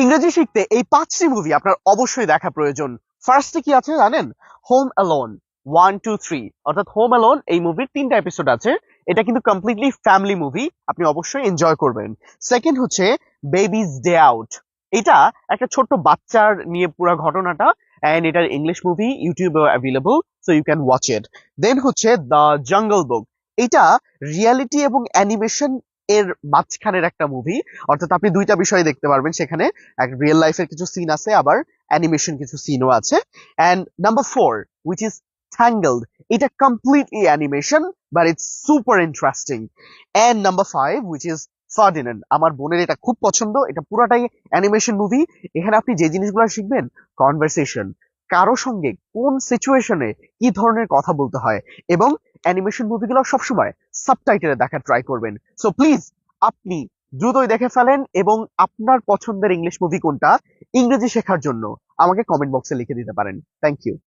ইংরেজি শিখতে এই পাঁচটি মুভি আপনার অবশ্যই দেখা প্রয়োজন। ফার্স্টে কি আছে জানেন? Home alone one two three অর্থাৎ হোম অ্যালোন এই মুভির তিনটা এপিসোড আছে। এটা কিন্তু কমপ্লিটলি ফ্যামিলি মুভি আপনি অবশ্যই এনজয় করবেন। সেকেন্ড হচ্ছে বেবিজ ডে আউট এটা একটা ছোট্ট বাচ্চার নিয়ে পুরো ঘটনাটা অ্যান্ড এটার ইংলিশ মুভি ইউটিউবে available so you can watch it then হচ্ছে দ্য জঙ্গল বুক এটা রিয়ালিটি এবং অ্যানিমেশন এর মাঝখানের একটা মুভি অর্থাৎ আপনি দুইটা বিষয় দেখতে পারবেন সেখানে। এক রিয়েল লাইফের কিছু সিন আছে, আবার অ্যানিমেশন কিছু সিনও আছে। And number four which is tangled এটা completely animation but it's super interesting and number five which is Ferdinand আমার বোনের এটা খুব পছন্দ, এটা পুরাটাই অ্যানিমেশন মুভি এখানে আপনি যে জিনিসগুলো শিখবেন কনভারসেশন কারও সঙ্গে কোন সিচুয়েশনে কি ধরনের কথা বলতে হয় এবং অ্যানিমেশন মুভিগুলো সবসময় সাবটাইটেলে দেখার ট্রাই করবেন। সো প্লিজ আপনি দ্রুতই দেখে ফেলেন এবং আপনার পছন্দের ইংলিশ মুভি কোনটা ইংরেজি শেখার জন্য আমাকে কমেন্ট বক্সে লিখে দিতে পারেন। Thank you